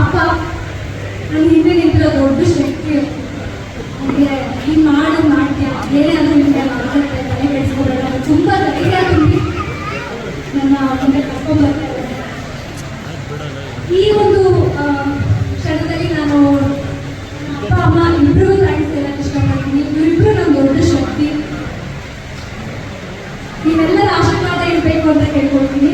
ಅಪ್ಪ, ನನ್ನ ಹಿಂದೆ ನಿಂತಿರೋ ದೊಡ್ಡ ಶಕ್ತಿ. ನನಗೆ ಈ ಮಾಡು, ಮಾಡ್ತೀಯ. ಏನೇ ಆದ್ರೂ ನಿಮಗೆ ಆಗುತ್ತೆ ತಲೆ ಕೆಡಿಸ್ಕೋಬೇಡ. ಅಂತ ತುಂಬ ಧೈರ್ಯ ತುಂಬಿ ನನ್ನ ಮುಂದೆ ಕರ್ಕೊಂಡ್ಬರ್ತಾ ಈ ಒಂದು ಕ್ಷಣದಲ್ಲಿ ನಾನು ಅಪ್ಪ, ಅಮ್ಮ ಇಬ್ಬರಿಗೂ ಥ್ಯಾಂಕ್ಸ್ ಇಷ್ಟಪಡ್ತೀನಿ. ಇವರಿಬ್ರು ನನ್ನ ದೊಡ್ಡ ಶಕ್ತಿ. ನೀವೆಲ್ಲರ ಆಶೀರ್ವಾದ ಇರಬೇಕು ಅಂತ ಕೇಳ್ಕೊಳ್ತೀನಿ.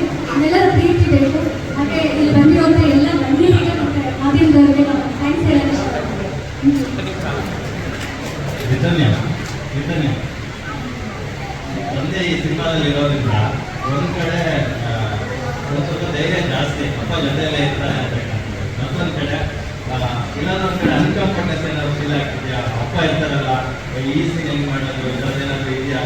ಇಷ್ಟಪಡ್ತೀನಿ ವಿಧನ್ಯ ಒಂದೇ ಈ ಸಿನಿಮಾದಲ್ಲಿ ಇರೋದ್ರಿಂದ ಒಂದು ಕಡೆ ಸ್ವಲ್ಪ ಧೈರ್ಯ ಜಾಸ್ತಿ, ಅಪ್ಪ ಜೊತೆಯಲ್ಲೇ ಇರ್ತಾರೆ ಮತ್ತೊಂದು ಕಡೆ ಇನ್ನೊಂದೊಂದು ಕಡೆ ಅನ್ಕಂಫರ್ಟೆನ್ಸ್ ಏನಾದ್ರು ಫೀಲ್ ಆಗ್ತಿದ್ಯಾ? ಅಪ್ಪ ಇರ್ತಾರಲ್ಲ ಈ ಸೀನ್ ಹೆಂಗ್ ಮಾಡೋದು ಇರೋದೇನಾದ್ರು ಇದೆಯಾ?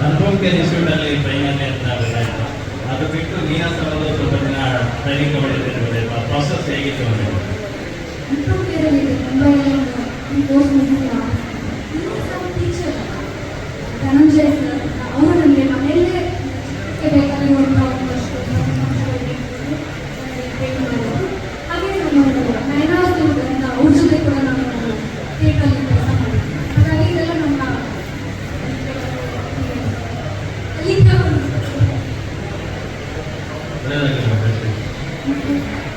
ನನ್ಗೋಕೆ ಇನ್ಸ್ಟಿಟ್ಯೂಟಲ್ಲಿ ಟ್ರೈನಲ್ಲಿ ಅಂತ ಬೇಕಾಯಿತು ಅದು ಬಿಟ್ಟು ನೀನಾ ಸಲದ ಸ್ವಲ್ಪ ದಿನ ಟ್ರೈನಿಂಗ್ ತಗೊಂಡಿದ್ದೇನೆ ಪ್ರಾಸೆಸ್ ಹೇಗಿತ್ತು ಅಂದರೆ ಧನಂಜಯ لا لا لا